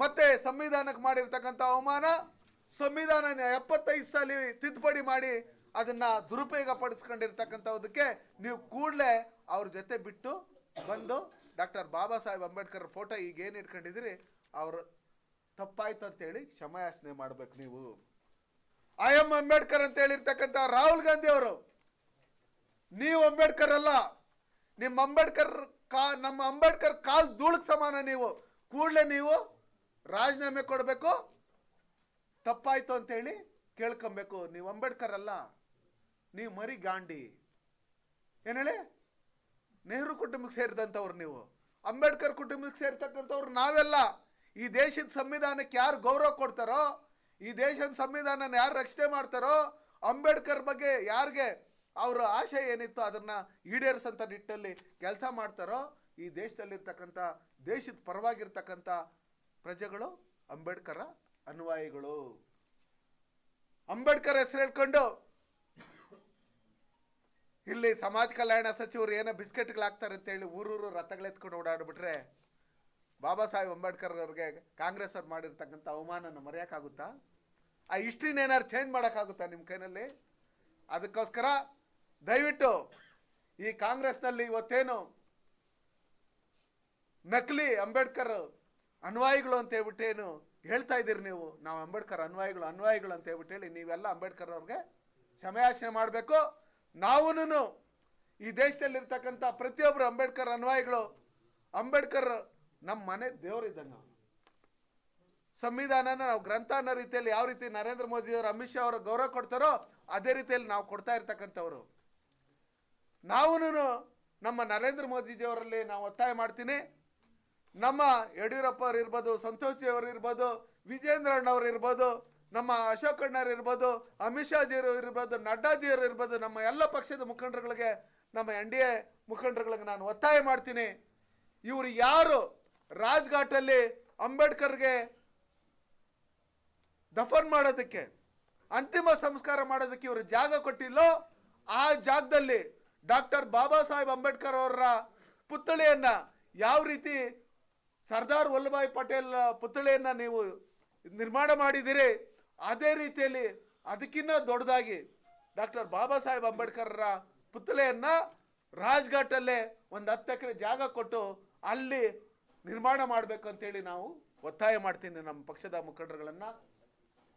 ಮತ್ತೆ ಸಂವಿಧಾನಕ್ಕೆ ಮಾಡಿರ್ತಕ್ಕಂಥ ಅವಮಾನ, ಸಂವಿಧಾನ ಎಪ್ಪತ್ತೈದು ಸಾಲಿ ತಿದ್ದುಪಡಿ ಮಾಡಿ ಅದನ್ನ ದುರುಪಯೋಗ ಪಡಿಸ್ಕೊಂಡಿರ್ತಕ್ಕಂಥದಕ್ಕೆ ನೀವು ಕೂಡಲೇ ಅವ್ರ ಜೊತೆ ಬಿಟ್ಟು ಬಂದು ಡಾಕ್ಟರ್ ಬಾಬಾ ಸಾಹೇಬ್ ಅಂಬೇಡ್ಕರ್ ಫೋಟೋ ಈಗ ಏನು ಇಟ್ಕೊಂಡಿದ್ದೀರಿ? ಅವರು ತಪ್ಪಾಯ್ತು ಅಂತೇಳಿ ಕ್ಷಮಯಾಚನೆ ಮಾಡ್ಬೇಕು ನೀವು. ಐ ಎಂ ಅಂಬೇಡ್ಕರ್ ಅಂತ ಹೇಳಿರ್ತಕ್ಕಂಥ ರಾಹುಲ್ ಗಾಂಧಿ ಅವರು. ನೀವು ಅಂಬೇಡ್ಕರ್ ಅಲ್ಲ. ನಿಮ್ಮ ಅಂಬೇಡ್ಕರ್ ಕಾ, ನಮ್ಮ ಅಂಬೇಡ್ಕರ್ ಕಾಲ್ ಧೂಳಕ್ಕೆ ಸಮಾನ ನೀವು. ಕೂಡಲೇ ನೀವು ರಾಜೀನಾಮೆ ಕೊಡಬೇಕು, ತಪ್ಪಾಯಿತು ಅಂತೇಳಿ ಕೇಳ್ಕೊಬೇಕು. ನೀವು ಅಂಬೇಡ್ಕರ್ ಅಲ್ಲ ನೀವು ಮರಿ ಗಾಂಡಿ. ಏನ್ ಹೇಳಿ? ನೆಹರು ಕುಟುಂಬಕ್ಕೆ ಸೇರಿದಂಥವ್ರು ನೀವು. ಅಂಬೇಡ್ಕರ್ ಕುಟುಂಬಕ್ಕೆ ಸೇರ್ತಕ್ಕಂಥವ್ರು ನಾವೆಲ್ಲ. ಈ ದೇಶದ ಸಂವಿಧಾನಕ್ಕೆ ಯಾರು ಗೌರವ ಕೊಡ್ತಾರೋ, ಈ ದೇಶದ ಸಂವಿಧಾನನ ಯಾರು ರಕ್ಷಣೆ ಮಾಡ್ತಾರೋ, ಅಂಬೇಡ್ಕರ್ ಬಗ್ಗೆ ಯಾರಿಗೆ ಅವರ ಆಶೆ ಏನಿತ್ತು ಅದನ್ನ ಈಡೇರಿಸಂತ ನಿಟ್ಟಲ್ಲಿ ಕೆಲಸ ಮಾಡ್ತಾರೋ, ಈ ದೇಶದಲ್ಲಿರ್ತಕ್ಕಂಥ, ದೇಶದ ಪರವಾಗಿರ್ತಕ್ಕಂಥ ಪ್ರಜೆಗಳು, ಅಂಬೇಡ್ಕರ ಅನ್ವಾಯಿಗಳು ಅಂಬೇಡ್ಕರ್ ಹೆಸರು ಹೇಳ್ಕೊಂಡು ಇಲ್ಲಿ ಸಮಾಜ ಕಲ್ಯಾಣ ಸಚಿವರು ಏನೋ ಬಿಸ್ಕೆಟ್ಗಳು ಹಾಕ್ತಾರೆ ಅಂತೇಳಿ ಊರೂರು ರಥಗಳೆತ್ಕೊಂಡು ಓಡಾಡ್ಬಿಟ್ರೆ ಬಾಬಾ ಸಾಹೇಬ್ ಅಂಬೇಡ್ಕರ್ ಅವ್ರಿಗೆ ಕಾಂಗ್ರೆಸ್ ಅವ್ರು ಮಾಡಿರ್ತಕ್ಕಂಥ ಅವಮಾನನ ಮರೆಯೋಕ್ಕಾಗುತ್ತಾ? ಆ ಹಿಸ್ಟ್ರಿನ ಏನಾದ್ರು ಚೇಂಜ್ ಮಾಡೋಕ್ಕಾಗುತ್ತಾ ನಿಮ್ಮ ಕೈನಲ್ಲಿ? ಅದಕ್ಕೋಸ್ಕರ ದಯವಿಟ್ಟು ಈ ಕಾಂಗ್ರೆಸ್ನಲ್ಲಿ ಇವತ್ತೇನು ನಕಲಿ ಅಂಬೇಡ್ಕರ್ ಅನ್ವಾಯಿಗಳು ಅಂತ ಹೇಳ್ಬಿಟ್ಟು ಏನು ಹೇಳ್ತಾ ಇದ್ದೀರಿ ನೀವು? ನಾವು ಅಂಬೇಡ್ಕರ್ ಅನ್ವಾಯಿಗಳು ಅನ್ವಾಯಿಗಳು ಅಂತ ಹೇಳ್ಬಿಟ್ಟು ಹೇಳಿ ನೀವೆಲ್ಲ ಅಂಬೇಡ್ಕರ್ ಅವ್ರಿಗೆ ಕ್ಷಮೆಯಾಚನೆ ಮಾಡಬೇಕು. ನಾವೂನು ಈ ದೇಶದಲ್ಲಿರ್ತಕ್ಕಂಥ ಪ್ರತಿಯೊಬ್ಬರು ಅಂಬೇಡ್ಕರ್ ಅನ್ವಾಯಿಗಳು, ಅಂಬೇಡ್ಕರ್ ನಮ್ಮ ಮನೆ ದೇವರಿದ್ದಂಗೆ. ಸಂವಿಧಾನನ ನಾವು ಗ್ರಂಥ ಅನ್ನೋ ರೀತಿಯಲ್ಲಿ ಯಾವ ರೀತಿ ನರೇಂದ್ರ ಮೋದಿಯವರು ಅಮಿತ್ ಶಾ ಅವರು ಗೌರವ ಕೊಡ್ತಾರೋ ಅದೇ ರೀತಿಯಲ್ಲಿ ನಾವು ಕೊಡ್ತಾ ಇರ್ತಕ್ಕಂಥವ್ರು. ನಾವೂನು ನಮ್ಮ ನರೇಂದ್ರ ಮೋದಿಜಿಯವರಲ್ಲಿ ನಾವು ಒತ್ತಾಯ ಮಾಡ್ತೀನಿ. ನಮ್ಮ ಯಡಿಯೂರಪ್ಪ ಅವ್ರು ಇರ್ಬೋದು, ಸಂತೋಷ್ ಅವರು ಇರ್ಬೋದು, ವಿಜೇಂದ್ರ ಅಣ್ಣವ್ರು ಇರ್ಬೋದು, ನಮ್ಮ ಅಶೋಕ್ ಅಣ್ಣವ್ರು ಇರ್ಬೋದು, ಅಮಿತ್ ಶಾ ಜಿಯವರು ಇರ್ಬೋದು ನಡ್ಡಾಜಿಯವರು ಇರ್ಬೋದು, ನಮ್ಮ ಎಲ್ಲ ಪಕ್ಷದ ಮುಖಂಡರುಗಳಿಗೆ, ನಮ್ಮ ಎನ್ ಡಿ ಎ ಮುಖಂಡರುಗಳಿಗೆ ನಾನು ಒತ್ತಾಯ ಮಾಡ್ತೀನಿ. ಇವರು ಯಾರು? ರಾಜ್ಘಾಟಲ್ಲಿ ಅಂಬೇಡ್ಕರ್ಗೆ ದಫನ್ ಮಾಡೋದಕ್ಕೆ, ಅಂತಿಮ ಸಂಸ್ಕಾರ ಮಾಡೋದಕ್ಕೆ ಇವರು ಜಾಗ ಕೊಟ್ಟಿಲ್ಲೋ, ಆ ಜಾಗದಲ್ಲಿ ಡಾಕ್ಟರ್ ಬಾಬಾ ಸಾಹೇಬ್ ಅಂಬೇಡ್ಕರ್ ಅವರ ಪುತ್ಥಳಿಯನ್ನು ಯಾವ ರೀತಿ ಸರ್ದಾರ್ ವಲ್ಲಭಾಯ್ ಪಟೇಲ್ ಪುತ್ಥಳಿಯನ್ನ ನೀವು ನಿರ್ಮಾಣ ಮಾಡಿದಿರಿ ಅದೇ ರೀತಿಯಲ್ಲಿ ಅದಕ್ಕಿಂತ ದೊಡ್ಡದಾಗಿ ಡಾಕ್ಟರ್ ಬಾಬಾ ಸಾಹೇಬ್ ಅಂಬೇಡ್ಕರ್ರ ಪುತ್ಥಳಿಯನ್ನ ರಾಜ್ಘಾಟಲ್ಲೇ ಒಂದು ಹತ್ತು ಎಕರೆ ಜಾಗ ಕೊಟ್ಟು ಅಲ್ಲಿ ನಿರ್ಮಾಣ ಮಾಡಬೇಕು ಅಂತೇಳಿ ನಾವು ಒತ್ತಾಯ ಮಾಡ್ತೀನಿ ನಮ್ಮ ಪಕ್ಷದ ಮುಖಂಡರುಗಳನ್ನು.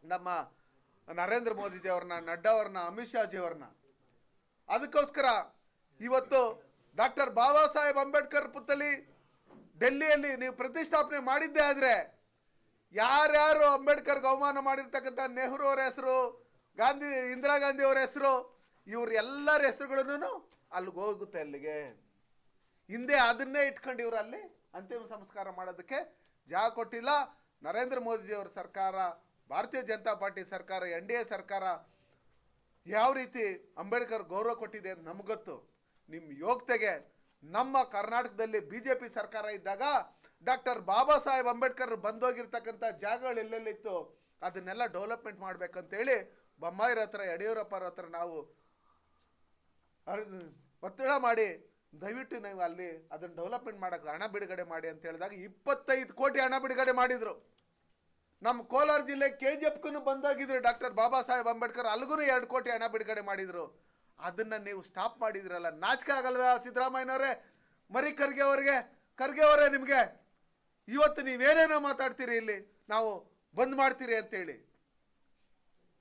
ನಮ್ಮ ನರೇಂದ್ರ ಮೋದಿಜಿ ಅವ್ರನ್ನ, ನಡ್ಡಾ ಅವ್ರನ್ನ, ಅಮಿತ್ ಶಾಜಿ ಅವ್ರನ್ನ. ಅದಕ್ಕೋಸ್ಕರ ಇವತ್ತು ಡಾಕ್ಟರ್ ಬಾಬಾ ಸಾಹೇಬ್ ಅಂಬೇಡ್ಕರ್ ಪುತ್ಥಳಿ ಡೆಲ್ಲಿಯಲ್ಲಿ ನೀವು ಪ್ರತಿಷ್ಠಾಪನೆ ಮಾಡಿದ್ದೇ ಆದರೆ ಯಾರ್ಯಾರು ಅಂಬೇಡ್ಕರ್ ಅವಮಾನ ಮಾಡಿರ್ತಕ್ಕಂಥ ನೆಹರು ಅವರ ಹೆಸರು, ಗಾಂಧಿ, ಇಂದಿರಾ ಗಾಂಧಿ ಅವರ ಹೆಸರು, ಇವ್ರ ಎಲ್ಲರ ಹೆಸರುಗಳನ್ನು ಅಲ್ಲಿಗೆ ಹೋಗುತ್ತೆ ಅಲ್ಲಿಗೆ. ಹಿಂದೆ ಅದನ್ನೇ ಇಟ್ಕೊಂಡು ಇವರು ಅಲ್ಲಿ ಅಂತಿಮ ಸಂಸ್ಕಾರ ಮಾಡೋದಕ್ಕೆ ಜಾಗ ಕೊಟ್ಟಿಲ್ಲ. ನರೇಂದ್ರ ಮೋದಿಜಿಯವರ ಸರ್ಕಾರ, ಭಾರತೀಯ ಜನತಾ ಪಾರ್ಟಿ ಸರ್ಕಾರ, ಎನ್ ಡಿ ಎ ಸರ್ಕಾರ ಯಾವ ರೀತಿ ಅಂಬೇಡ್ಕರ್ ಗೌರವ ಕೊಟ್ಟಿದೆ ಅಂತ ನಮಗೊತ್ತು ನಿಮ್ಮ ಯೋಗ್ಯತೆಗೆ ನಮ್ಮ ಕರ್ನಾಟಕದಲ್ಲಿ ಬಿ ಜೆ ಪಿ ಸರ್ಕಾರ ಇದ್ದಾಗ ಡಾಕ್ಟರ್ ಬಾಬಾ ಸಾಹೇಬ್ ಅಂಬೇಡ್ಕರ್ ಬಂದೋಗಿರ್ತಕ್ಕಂಥ ಜಾಗಗಳು ಎಲ್ಲೆಲ್ಲಿತ್ತು? ಅದನ್ನೆಲ್ಲ ಡೆವಲಪ್ಮೆಂಟ್ ಮಾಡ್ಬೇಕಂತೇಳಿ ಬೊಮ್ಮಾಯಿರ ಹತ್ರ ಯಡಿಯೂರಪ್ಪರ ಹತ್ರ ನಾವು ಒತ್ತಡ ಮಾಡಿ ದಯವಿಟ್ಟು ನೀವು ಅಲ್ಲಿ ಅದನ್ನು ಡೆವಲಪ್ಮೆಂಟ್ ಮಾಡೋಕೆ ಹಣ ಬಿಡುಗಡೆ ಮಾಡಿ ಅಂತ ಹೇಳಿದಾಗ ಇಪ್ಪತ್ತೈದು ಕೋಟಿ ಹಣ ಬಿಡುಗಡೆ ಮಾಡಿದರು. ನಮ್ಮ ಕೋಲಾರ ಜಿಲ್ಲೆ ಕೆ ಜಿ ಎಫ್ಗೂ ಬಂದೋಗಿದ್ರು ಡಾಕ್ಟರ್ ಬಾಬಾ ಸಾಹೇಬ್ ಅಂಬೇಡ್ಕರ್ ಅಲ್ಲಿಗೂ ಎರಡು ಕೋಟಿ ಹಣ ಬಿಡುಗಡೆ ಮಾಡಿದ್ರು. ಅದನ್ನ ನೀವು ಸ್ಟಾಪ್ ಮಾಡಿದ್ರಲ್ಲ. ನಾಚಿಕೆ ಆಗಲ್ಲದ ಸಿದ್ದರಾಮಯ್ಯನವರೇ? ಮರಿ ಖರ್ಗೆ ಅವರಿಗೆ? ಖರ್ಗೆ ಅವರೇ ನಿಮಗೆ? ಇವತ್ತು ನೀವೇನೇನೋ ಮಾತಾಡ್ತೀರಿ ಇಲ್ಲಿ? ನಾವು ಬಂದ್ ಮಾಡ್ತೀರಿ ಅಂತೇಳಿ.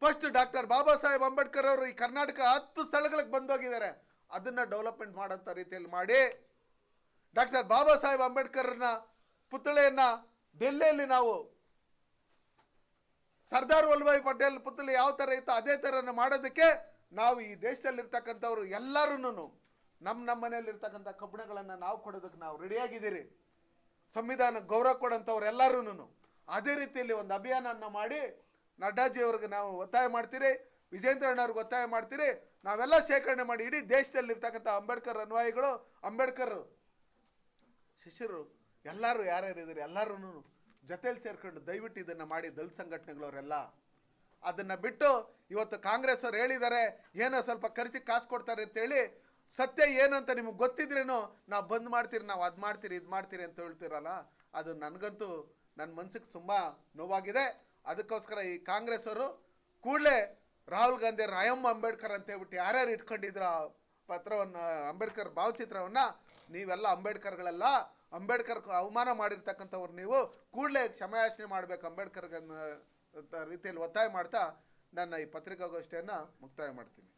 ಫಸ್ಟ್ ಡಾಕ್ಟರ್ ಬಾಬಾ ಸಾಹೇಬ್ ಅಂಬೇಡ್ಕರ್ ಅವರು ಈ ಕರ್ನಾಟಕ ಹತ್ತು ಸ್ಥಳಗಳಿಗೆ ಬಂದೋಗಿದ್ದಾರೆ. ಅದನ್ನ ಡೆವಲಪ್ಮೆಂಟ್ ಮಾಡೋಂಥ ರೀತಿಯಲ್ಲಿ ಮಾಡಿ ಡಾಕ್ಟರ್ ಬಾಬಾ ಸಾಹೇಬ್ ಅಂಬೇಡ್ಕರ್ನ ಪುತ್ಥಳಿಯನ್ನ ಡೆಲ್ಲಿಯಲ್ಲಿ ನಾವು ಸರ್ದಾರ್ ವಲ್ಲಭಾಯ್ ಪಟೇಲ್ ಪುತ್ಥಳಿ ಯಾವ ಥರ ಇತ್ತು ಅದೇ ಥರನ ಮಾಡೋದಕ್ಕೆ ನಾವು ಈ ದೇಶದಲ್ಲಿರ್ತಕ್ಕಂಥವ್ರು ಎಲ್ಲರೂ ನಮ್ಮ ನಮ್ಮ ಮನೆಯಲ್ಲಿರ್ತಕ್ಕಂಥ ಕಬ್ಬಣಗಳನ್ನು ನಾವು ಕೊಡೋದಕ್ಕೆ ನಾವು ರೆಡಿಯಾಗಿದ್ದೀರಿ. ಸಂವಿಧಾನ ಗೌರವ ಕೊಡೋಂಥವ್ರು ಎಲ್ಲರೂ ಅದೇ ರೀತಿಯಲ್ಲಿ ಒಂದು ಅಭಿಯಾನವನ್ನು ಮಾಡಿ ನಡ್ಡಾಜಿಯವ್ರಿಗೆ ನಾವು ಒತ್ತಾಯ ಮಾಡ್ತೀರಿ ವಿಜೇಂದ್ರ ಅಣ್ಣವ್ರಿಗೆ ಒತ್ತಾಯ ಮಾಡ್ತೀರಿ, ನಾವೆಲ್ಲ ಶೇಖರಣೆ ಮಾಡಿ ಇಡೀ ದೇಶದಲ್ಲಿರ್ತಕ್ಕಂಥ ಅಂಬೇಡ್ಕರ್ ಅನ್ವಾಯಿಗಳು ಅಂಬೇಡ್ಕರ್ ಶಿಷ್ಯರು, ಎಲ್ಲರೂ ಯಾರ್ಯಾರು ಇದ್ದಾರೆ ಎಲ್ಲರೂ ಜೊತೆಯಲ್ಲಿ ಸೇರ್ಕೊಂಡು ದಯವಿಟ್ಟು ಇದನ್ನು ಮಾಡಿ ದಲಿತ ಸಂಘಟನೆಗಳವರೆಲ್ಲ ಅದನ್ನು ಬಿಟ್ಟು ಇವತ್ತು ಕಾಂಗ್ರೆಸ್ ಅವ್ರು ಹೇಳಿದ್ದಾರೆ, ಏನೋ ಸ್ವಲ್ಪ ಖರ್ಚಿಗೆ ಕಾಸು ಕೊಡ್ತಾರೆ ಅಂತೇಳಿ ಸತ್ಯ ಏನು ಅಂತ ನಿಮ್ಗೆ ಗೊತ್ತಿದ್ರೇನು ನಾವು ಬಂದ್ ಮಾಡ್ತೀರಿ, ನಾವು ಅದು ಮಾಡ್ತೀರಿ, ಇದು ಮಾಡ್ತೀರಿ ಅಂತ ಹೇಳ್ತೀರಲ್ಲ, ಅದು ನನಗಂತೂ ನನ್ನ ಮನ್ಸಿಗೆ ತುಂಬ ನೋವಾಗಿದೆ. ಅದಕ್ಕೋಸ್ಕರ ಈ ಕಾಂಗ್ರೆಸ್ ಅವರು ಕೂಡಲೇ ರಾಹುಲ್ ಗಾಂಧಿ ರಾಯಮ್ಮ ಅಂಬೇಡ್ಕರ್ ಅಂತ ಹೇಳ್ಬಿಟ್ಟು ಯಾರ್ಯಾರು ಇಟ್ಕೊಂಡಿದ್ರು ಆ ಪತ್ರವನ್ನು, ಅಂಬೇಡ್ಕರ್ ಭಾವಚಿತ್ರವನ್ನು, ನೀವೆಲ್ಲ ಅಂಬೇಡ್ಕರ್ಗಳೆಲ್ಲ ಅಂಬೇಡ್ಕರ್ ಅವಮಾನ ಮಾಡಿರ್ತಕ್ಕಂಥವ್ರು ನೀವು ಕೂಡಲೇ ಕ್ಷಮಯಾಚನೆ ಮಾಡಬೇಕು ಅಂಬೇಡ್ಕರ್ ರೀತಿಯಲ್ಲಿ ಒತ್ತಾಯ ಮಾಡ್ತಾ ನನ್ನ ಈ ಪತ್ರಿಕಾಗೋಷ್ಠಿಯನ್ನು ಮುಕ್ತಾಯ ಮಾಡ್ತೀನಿ.